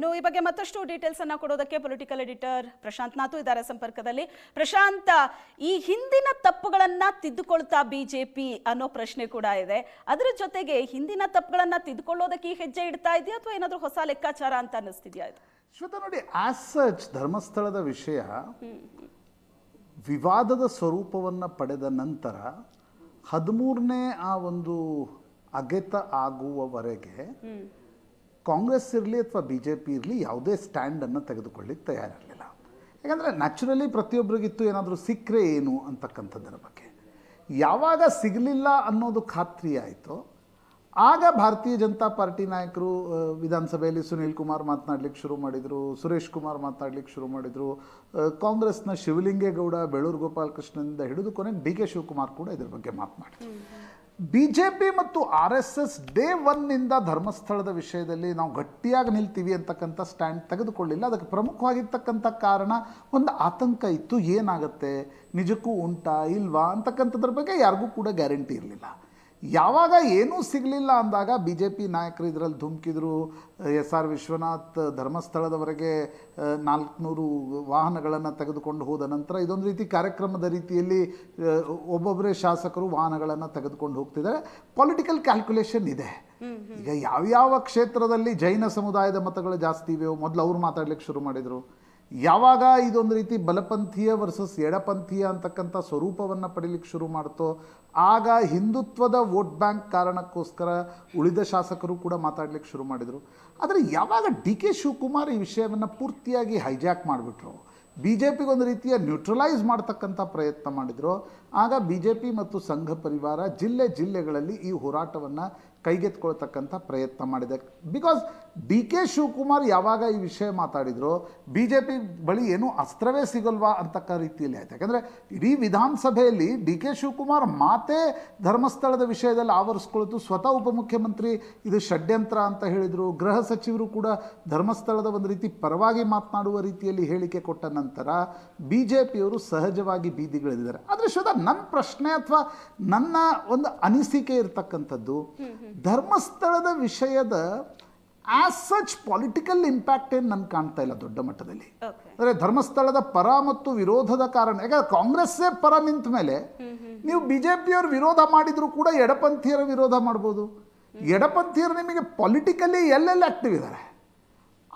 ಇನ್ನು ಈ ಬಗ್ಗೆ ಮತ್ತಷ್ಟು ಡೀಟೇಲ್ಸ್ ಅನ್ನ ಕೊಡೋದಕ್ಕೆ ಪೊಲಿಟಿಕಲ್ ಎಡಿಟರ್ ಪ್ರಶಾಂತ್ ನಾಥು ಇದ್ದಾರೆ ಸಂಪರ್ಕದಲ್ಲಿ. ಪ್ರಶಾಂತ್ ಈ ಹಿಂದಿನ ತಪ್ಪುಗಳನ್ನ ತಿದ್ದುಕೊಳ್ತಾ ಬಿಜೆಪಿ ಅನ್ನೋ ಪ್ರಶ್ನೆ ಕೂಡ ಇದೆ. ಅದರ ಜೊತೆಗೆ ಹಿಂದಿನ ತಪ್ಪುಗಳನ್ನ ತಿದ್ದುಕೊಳ್ಳೋದಕ್ಕೆ ಈ ಹೆಜ್ಜೆ ಇಡ್ತಾ ಇದೆಯಾ ಅಥವಾ ಏನಾದರೂ ಹೊಸ ಲೆಕ್ಕಾಚಾರ ಅಂತ ಅನ್ನಿಸ್ತಿದ್ಯಾ ಇದು? ಶ್ವೇತಾ ನೋಡಿ ಆಸ್ ಸಚ್ ಧರ್ಮಸ್ಥಳದ ವಿಷಯ ವಿವಾದದ ಸ್ವರೂಪವನ್ನು ಪಡೆದ ನಂತರ ಹದಿಮೂರನೇ ಆ ಒಂದು ಅಗೆತ ಆಗುವವರೆಗೆ ಕಾಂಗ್ರೆಸ್ ಇರಲಿ ಅಥವಾ ಬಿ ಜೆ ಪಿ ಇರಲಿ ಯಾವುದೇ ಸ್ಟ್ಯಾಂಡನ್ನು ತೆಗೆದುಕೊಳ್ಳಿಕ್ಕೆ ತಯಾರಿರಲಿಲ್ಲ ಯಾಕಂದರೆ ನ್ಯಾಚುರಲಿ ಪ್ರತಿಯೊಬ್ಬರಿಗಿತ್ತು ಏನಾದರೂ ಸಿಕ್ಕರೆ ಏನು ಅಂತಕ್ಕಂಥದ್ದರ ಬಗ್ಗೆ. ಯಾವಾಗ ಸಿಗಲಿಲ್ಲ ಅನ್ನೋದು ಖಾತ್ರಿ ಆಯಿತು. ಆಗ ಭಾರತೀಯ ಜನತಾ ಪಾರ್ಟಿ ನಾಯಕರು ವಿಧಾನಸಭೆಯಲ್ಲಿ ಸುನೀಲ್ ಕುಮಾರ್ ಮಾತನಾಡ್ಲಿಕ್ಕೆ ಶುರು ಮಾಡಿದರು, ಸುರೇಶ್ ಕುಮಾರ್ ಮಾತನಾಡ್ಲಿಕ್ಕೆ ಶುರು ಮಾಡಿದರು ಕಾಂಗ್ರೆಸ್ನ ಶಿವಲಿಂಗೇಗೌಡ, ಬೆಳೂರು ಗೋಪಾಲಕೃಷ್ಣನಿಂದ ಹಿಡಿದು ಕೊನೆಗೆ ಡಿ ಕೆ ಶಿವಕುಮಾರ್ ಕೂಡ ಇದ್ರ ಬಗ್ಗೆ ಮಾತನಾಡಿದರು. ಬಿ ಜೆ ಪಿ ಮತ್ತು ಆರ್ ಎಸ್ ಎಸ್ ಡೇ ಒನ್ನಿಂದ ಧರ್ಮಸ್ಥಳದ ವಿಷಯದಲ್ಲಿ ನಾವು ಗಟ್ಟಿಯಾಗಿ ನಿಲ್ತೀವಿ ಅಂತಕ್ಕಂಥ ಸ್ಟ್ಯಾಂಡ್ ತೆಗೆದುಕೊಳ್ಳಿಲ್ಲ. ಅದಕ್ಕೆ ಪ್ರಮುಖವಾಗಿರ್ತಕ್ಕಂಥ ಕಾರಣ ಒಂದು ಆತಂಕ ಇತ್ತು. ಏನಾಗುತ್ತೆ? ನಿಜಕ್ಕೂ ಉಂಟಾ? ಇಲ್ವಾ? ಅಂತಕ್ಕಂಥದ್ರ ಬಗ್ಗೆ ಯಾರಿಗೂ ಕೂಡ ಗ್ಯಾರಂಟಿ ಇರಲಿಲ್ಲ. ಯಾವಾಗ ಏನೂ ಸಿಗಲಿಲ್ಲ ಅಂದಾಗ ಬಿ ಜೆ ಪಿ ನಾಯಕರು ಇದರಲ್ಲಿ ಧುಮುಕಿದ್ರು ಎಸ್ ಆರ್ ವಿಶ್ವನಾಥ್ ಧರ್ಮಸ್ಥಳದವರೆಗೆ ನಾಲ್ಕುನೂರು ವಾಹನಗಳನ್ನು ತೆಗೆದುಕೊಂಡು ಹೋದ ನಂತರ ಇದೊಂದು ರೀತಿ ಕಾರ್ಯಕ್ರಮದ ರೀತಿಯಲ್ಲಿ ಒಬ್ಬೊಬ್ಬರೇ ಶಾಸಕರು ವಾಹನಗಳನ್ನು ತೆಗೆದುಕೊಂಡು ಹೋಗ್ತಿದ್ದಾರೆ. ಪೊಲಿಟಿಕಲ್ ಕ್ಯಾಲ್ಕುಲೇಷನ್ ಇದೆ. ಈಗ ಯಾವ್ಯಾವ ಕ್ಷೇತ್ರದಲ್ಲಿ ಜೈನ ಸಮುದಾಯದ ಮತಗಳು ಜಾಸ್ತಿ ಇವೆಯೋ ಮೊದಲು ಅವ್ರು ಮಾತಾಡ್ಲಿಕ್ಕೆ ಶುರು ಮಾಡಿದರು. ಯಾವಾಗ ಇದೊಂದು ರೀತಿ ಬಲಪಂಥೀಯ ವರ್ಸಸ್ ಎಡಪಂಥೀಯ ಅಂತಕ್ಕಂಥ ಸ್ವರೂಪವನ್ನು ಪಡೀಲಿಕ್ಕೆ ಶುರು ಮಾಡ್ತೋ, ಆಗ ಹಿಂದುತ್ವದ ವೋಟ್ ಬ್ಯಾಂಕ್ ಕಾರಣಕ್ಕೋಸ್ಕರ ಉಳಿದ ಶಾಸಕರು ಕೂಡ ಮಾತಾಡಲಿಕ್ಕೆ ಶುರು ಮಾಡಿದರು. ಆದರೆ ಯಾವಾಗ ಡಿ ಕೆ ಶಿವಕುಮಾರ್ ಈ ವಿಷಯವನ್ನು ಪೂರ್ತಿಯಾಗಿ ಹೈಜಾಕ್ ಮಾಡಿಬಿಟ್ರು? ಬಿ ಜೆ ಪಿಗೊಂದು ರೀತಿಯ ನ್ಯೂಟ್ರಲೈಸ್ ಮಾಡ್ತಕ್ಕಂಥ ಪ್ರಯತ್ನ ಮಾಡಿದರು. ಆಗ ಬಿ ಜೆ ಪಿ ಮತ್ತು ಸಂಘ ಪರಿವಾರ ಜಿಲ್ಲೆ ಜಿಲ್ಲೆಗಳಲ್ಲಿ ಈ ಹೋರಾಟವನ್ನು ಕೈಗೆತ್ಕೊಳ್ತಕ್ಕಂಥ ಪ್ರಯತ್ನ ಮಾಡಿದೆ. ಬಿಕಾಸ್ ಡಿ ಕೆ ಶಿವಕುಮಾರ್ ಯಾವಾಗ ಈ ವಿಷಯ ಮಾತಾಡಿದ್ರು ಬಿ ಜೆ ಪಿ ಬಳಿ ಏನೂ ಅಸ್ತ್ರವೇ ಸಿಗಲ್ವಾ ಅಂತಕ್ಕ ರೀತಿಯಲ್ಲಿ ಆಯ್ತು. ಯಾಕಂದರೆ ಇಡೀ ವಿಧಾನಸಭೆಯಲ್ಲಿ ಡಿ ಕೆ ಶಿವಕುಮಾರ್ ಮಾತೇ ಧರ್ಮಸ್ಥಳದ ವಿಷಯದಲ್ಲಿ ಆವರಿಸ್ಕೊಳ್ತು ಸ್ವತಃ ಉಪಮುಖ್ಯಮಂತ್ರಿ, ಇದು ಷಡ್ಯಂತ್ರ ಅಂತ ಹೇಳಿದರು. ಗೃಹ ಸಚಿವರು ಕೂಡ ಧರ್ಮಸ್ಥಳದ ಒಂದು ರೀತಿ ಪರವಾಗಿ ಮಾತನಾಡುವ ರೀತಿಯಲ್ಲಿ ಹೇಳಿಕೆ ಕೊಟ್ಟ ನಂತರ ಬಿ ಜೆ ಪಿಯವರು ಸಹಜವಾಗಿ ಬೀದಿಗಳಿದ್ದಾರೆ. ಆದರೆ ಶ್ವೇತಾ ನನ್ನ ಪ್ರಶ್ನೆ ಅಥವಾ ನನ್ನ ಒಂದು ಅನಿಸಿಕೆ ಇರತಕ್ಕಂಥದ್ದು ಧರ್ಮಸ್ಥಳದ ವಿಷಯದ ಆಸ್ ಸಚ್ ಪೊಲಿಟಿಕಲ್ ಇಂಪ್ಯಾಕ್ಟ್ ಏನು ನನ್ಗೆ ಕಾಣ್ತಾ ಇಲ್ಲ ದೊಡ್ಡ ಮಟ್ಟದಲ್ಲಿ. ಅಂದರೆ ಧರ್ಮಸ್ಥಳದ ಪರ ಮತ್ತು ವಿರೋಧದ ಕಾರಣ ಯಾಕಂದ್ರೆ ಕಾಂಗ್ರೆಸ್ಸೇ ಪರ ನಿಂತ ಮೇಲೆ ನೀವು ಬಿ ಜೆ ಪಿಯವರು ವಿರೋಧ ಮಾಡಿದರೂ ಕೂಡ ಎಡಪಂಥೀಯರ ವಿರೋಧ ಮಾಡ್ಬೋದು. ಎಡಪಂಥೀಯರು ನಿಮಗೆ ಪೊಲಿಟಿಕಲಿ ಎಲ್ಲೆಲ್ಲಿ ಆಕ್ಟಿವ್ ಇದ್ದಾರೆ?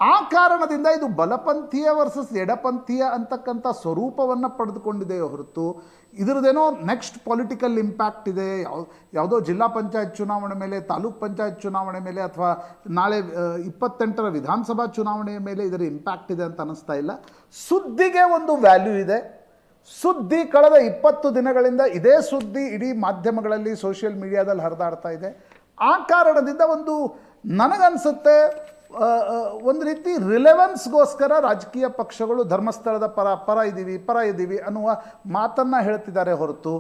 ಆ ಕಾರಣದಿಂದ ಇದು ಬಲಪಂಥೀಯ ವರ್ಸಸ್ ಎಡಪಂಥೀಯ ಅಂತಕ್ಕಂಥ ಸ್ವರೂಪವನ್ನು ಪಡೆದುಕೊಂಡಿದೆಯೋ ಹೊರತು ಇದರದೇನೋ ನೆಕ್ಸ್ಟ್ ಪೊಲಿಟಿಕಲ್ ಇಂಪ್ಯಾಕ್ಟ್ ಇದೆ. ಯಾವ, ಯಾವುದೋ ಜಿಲ್ಲಾ ಪಂಚಾಯತ್ ಚುನಾವಣೆ ಮೇಲೆ, ತಾಲೂಕ್ ಪಂಚಾಯತ್ ಚುನಾವಣೆ ಮೇಲೆ ಅಥವಾ ನಾಳೆ ಇಪ್ಪತ್ತೆಂಟರ ವಿಧಾನಸಭಾ ಚುನಾವಣೆಯ ಮೇಲೆ ಇದರ ಇಂಪ್ಯಾಕ್ಟ್ ಇದೆ ಅಂತ ಅನ್ನಿಸ್ತಾ ಇಲ್ಲ. ಸುದ್ದಿಗೆ ಒಂದು ವ್ಯಾಲ್ಯೂ ಇದೆ. ಸುದ್ದಿ ಕಳೆದ ಇಪ್ಪತ್ತು ದಿನಗಳಿಂದ ಇದೇ ಸುದ್ದಿ ಇಡೀ ಮಾಧ್ಯಮಗಳಲ್ಲಿ ಸೋಷಿಯಲ್ ಮೀಡಿಯಾದಲ್ಲಿ ಹರಿದಾಡ್ತಾ ಇದೆ. ಆ ಕಾರಣದಿಂದ ಒಂದು ನನಗನ್ಸುತ್ತೆ ಒಂದು ರೀತಿ ರಿಲೆವೆನ್ಸ್ಗೋಸ್ಕರ ರಾಜಕೀಯ ಪಕ್ಷಗಳು ಧರ್ಮಸ್ಥಳದ ಪರ ಪರ ಇದ್ದೀವಿ ಪರ ಇದ್ದೀವಿ ಅನ್ನುವ ಮಾತನ್ನು ಹೇಳ್ತಿದ್ದಾರೆ ಹೊರತು.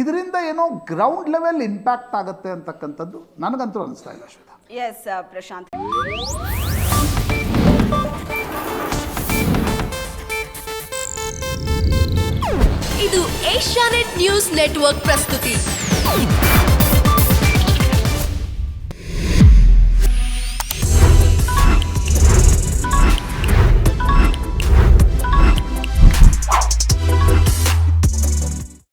ಇದರಿಂದ ಏನೋ ಗ್ರೌಂಡ್ ಲೆವೆಲ್ ಇಂಪ್ಯಾಕ್ಟ್ ಆಗುತ್ತೆ ಅಂತಕ್ಕಂಥದ್ದು ನನಗಂತೂ ಅನಿಸ್ತಾ ಇಲ್ಲ ಶ್ವೇತಾ. ಎಸ್ ಪ್ರಶಾಂತ್ ಇದು ಏಷ್ಯಾನೆಟ್ ನ್ಯೂಸ್ ನೆಟ್ವರ್ಕ್ ಪ್ರಸ್ತುತಿ.